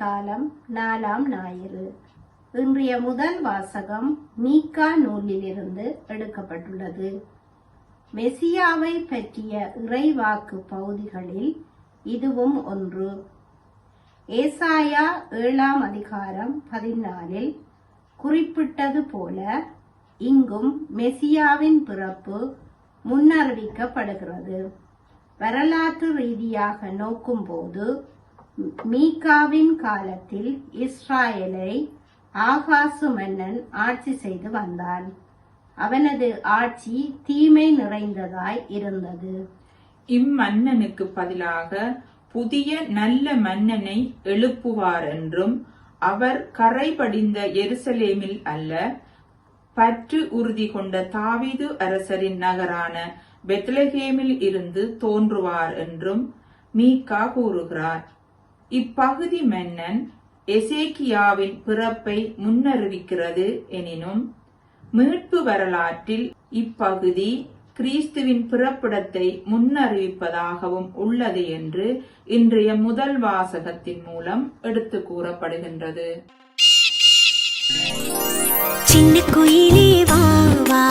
காலம் நாலாம் ஞாயிறு. இன்றைய முதல் வாசகம் மீகா நூலிலிருந்து எடுக்கப்பட்டுள்ளது. மெசியாவை பற்றிய இறைவாக்கு பகுதிகளில் இதுவும் ஒன்று. ஏசாயா ஏழாம் அதிகாரம் பதினாலில் குறிப்பிட்டது போல இங்கும் மெசியாவின் பிறப்பு முன்னறிவிக்கப்படுகிறது. வரலாற்று ரீதியாக நோக்கும்போது மீகாவின் காலத்தில் இஸ்ராயலை ஆகாசு மன்னன் ஆட்சி செய்து வந்தான். அவனது ஆட்சி தீமை நிறைந்ததாய் இருந்தது. இம்மன்னனுக்கு பதிலாக புதிய நல்ல மன்னனை எழுப்புவார் என்றும் அவர் கரைபடிந்த எருசலேமில் அல்ல பற்று உறுதி கொண்ட தாவீது அரசரின் நகரான பெத்லகேமில் இருந்து தோன்றுவார் என்றும் மீகா கூறுகிறார். இப்பகுதி மன்னன் எசேக்கியாவின் பிறப்பை முன்னறிவிக்கிறது எனினும் மீட்பு வரலாற்றில் இப்பகுதி கிறிஸ்துவின் பிறப்பிடத்தை முன்னறிவிப்பதாகவும் உள்ளது என்று இன்றைய முதல் வாசகத்தின் மூலம் எடுத்து கூறப்படுகின்றது. சின்ன குயிலே வா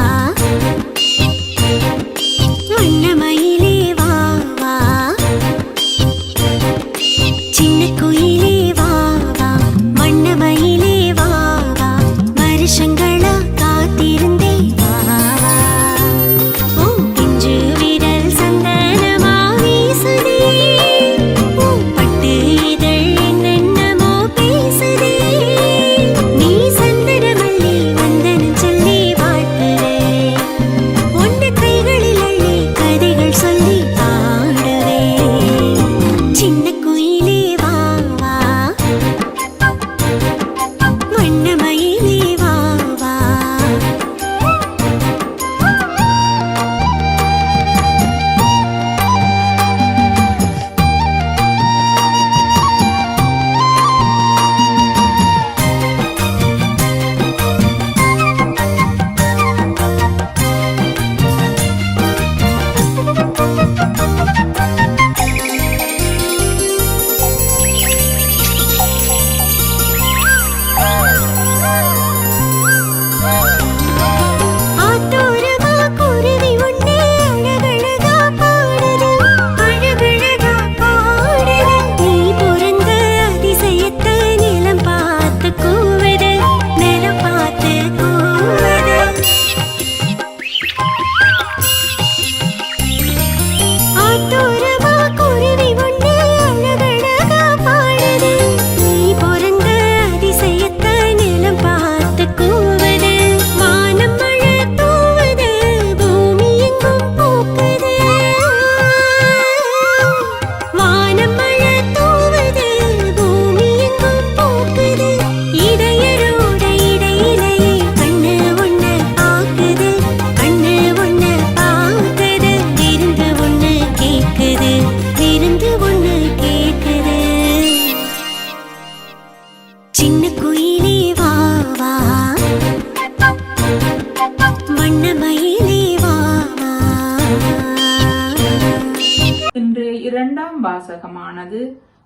இரண்டாம் வாசகமானது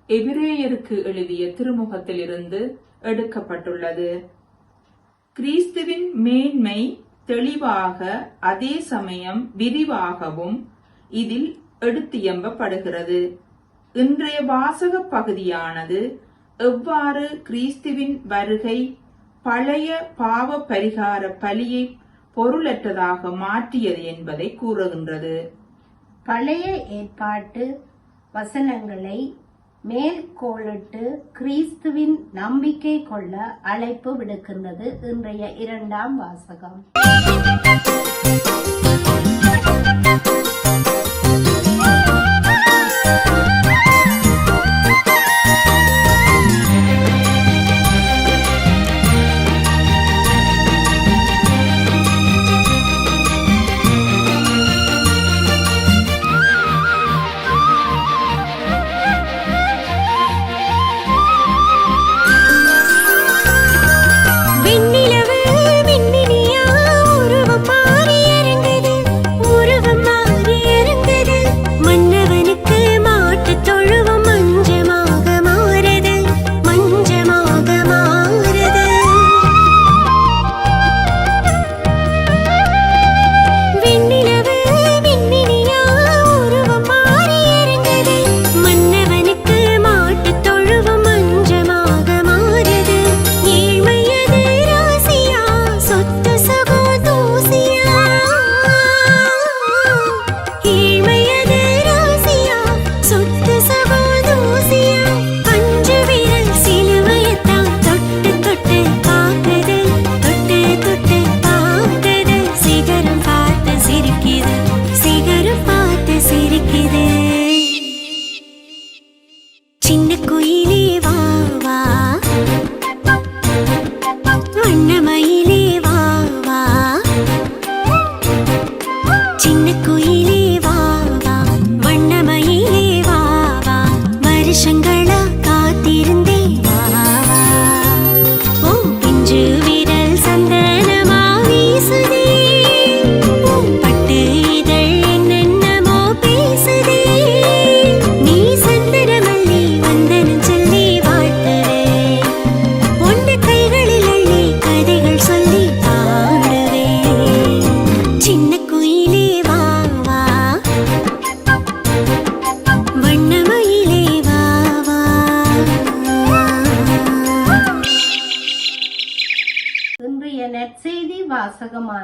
எபிரேயருக்கு எழுதிய திருமுகத்திலிருந்து எடுக்கப்பட்டுள்ளது. கிறிஸ்துவின் மேன்மை தெளிவாக அதே சமயம் விரிவாகவும் இதில் எடுத்தியம்பப்படுகிறது. இன்றைய வாசக பகுதியானது எவ்வாறு கிறிஸ்துவின் வருகை பழைய பாவ பரிகார பலியை பொருளற்றதாக மாற்றியது என்பதை கூறுகின்றது. பழைய ஏற்பாட்டு வசனங்களை மேற்கோளிட்டு கிறிஸ்துவின் நம்பிக்கை கொள்ள அழைப்பு விடுக்கின்றது இன்றைய இரண்டாம் வாசகம்.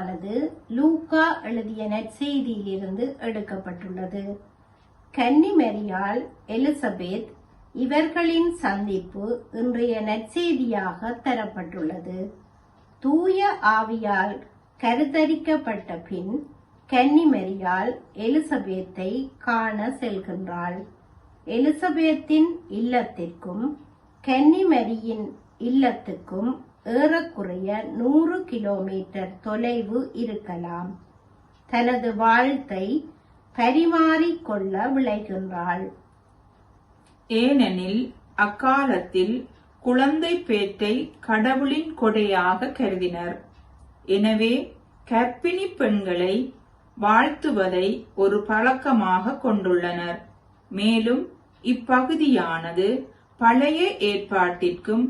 வாசகமானது லூக்கா எழுதிய நற்செய்தியிலிருந்து எடுக்கப்பட்டுள்ளது. கன்னிமெரியால் எலிசபெத் இவர்களின் சந்திப்பு இன்றைய நற்செய்தியாக தரப்பட்டுள்ளது. தூய ஆவியால் கருத்தரிக்கப்பட்ட பின் கன்னிமெரியால் எலிசபெத்தை காண செல்கின்றாள். எலிசபெத்தின் இல்லத்திற்கும் கன்னிமரியின் இல்லத்துக்கும் ஏறக்குறைய நூறு கிலோமீட்டர் தொலைவு இருக்கலாம். தனது வாழ்த்தை பரிமாறிக்கொள்ள விளைகின்றாள். ஏனெனில் அக்காலத்தில் குழந்தை பேட்டை கடவுளின் கொடையாக கருதினர். எனவே கர்ப்பிணி பெண்களை வாழ்த்துவதை ஒரு பழக்கமாக கொண்டுள்ளனர். மேலும் இப்பகுதியானது பழைய ஏற்பாட்டிற்கும்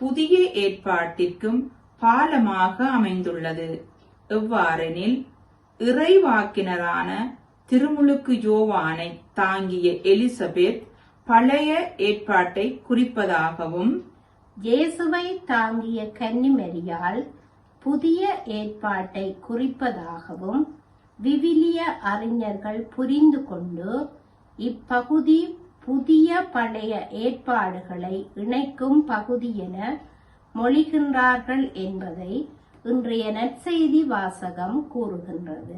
புதிய ஏற்பாட்டிற்கும் பாலமாக அமைந்துள்ளது. எவ்வாறெனில் இறைவாக்கினரான திருமுழுக்கு யோவானை தாங்கிய எலிசபெத் பழைய ஏற்பாட்டை குறிப்பதாகவும் இயேசுவை தாங்கிய கன்னிமெறியால் புதிய ஏற்பாட்டை குறிப்பதாகவும் விவிலிய அறிஞர்கள் புரிந்து கொண்டு இப்பகுதி புதிய பழைய ஏற்பாடுகளை இணைக்கும் பகுதி என மொழிகின்றார்கள் என்பதை இன்றைய நற்செய்தி வாசகம் கூறுகின்றது.